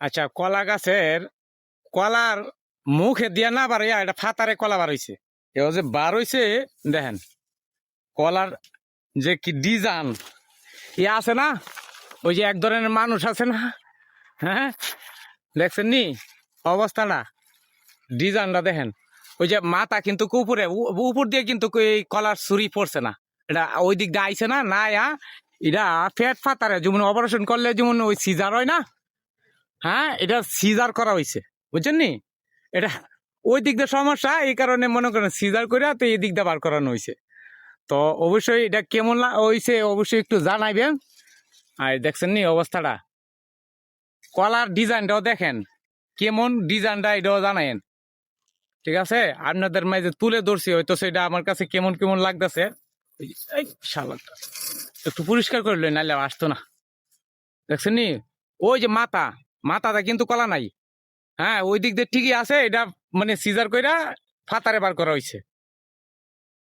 আচ্ছা কলা গাছের কলার মুখে দিয়া না বাড়াইয়া এটা ফাতারে কলা বার হইছে এবার যে বার হইছে দেখেন, কলার যে কি ডিজাইন ইয়ে আছে না? ওই যে এক ধরনের মানুষ আছে না? হ্যাঁ দেখছেন নি? অবস্থাটা, ডিজাইনটা দেখেন। ওই যে মাথা কিন্তু উপরে উপর দিয়ে কিন্তু এই কলার ছুরি পড়ছে না। এটা ওই দিক দিয়ে আইছে না না এটা ফ্যাট ফাতারে, যেমন অপারেশন করলে যেমন ওই সিজার হয় না? হ্যাঁ এটা সিজার করা হয়েছে বুঝছেন নি এটা ওই দিক দিয়ে সমস্যা, এই কারণে মনে করেন সিজার করে তো এই দিক দিয়ে বার করানো হয়েছে তো অবশ্যই এটা কেমন হয়েছে অবশ্যই একটু জানাইবেন। আর দেখছেন নি অবস্থাটা? কলার ডিজাইনটাও দেখেন, কেমন ডিজাইনটা এটাও জানাইন ঠিক আছে? আপনাদের মাঝে তুলে ধরছি, হয়তো সেটা আমার কাছে কেমন কেমন লাগতেছে। এই একটু পরিষ্কার করলে নাহলে আসতো না। দেখছেন নি ওই যে মাথা মাথাটা কিন্তু কলা নাই। হ্যাঁ ওই দিক দিয়ে ঠিকই আছে, এটা মানে সিজার কইরা ফাতারে বার করা হয়েছে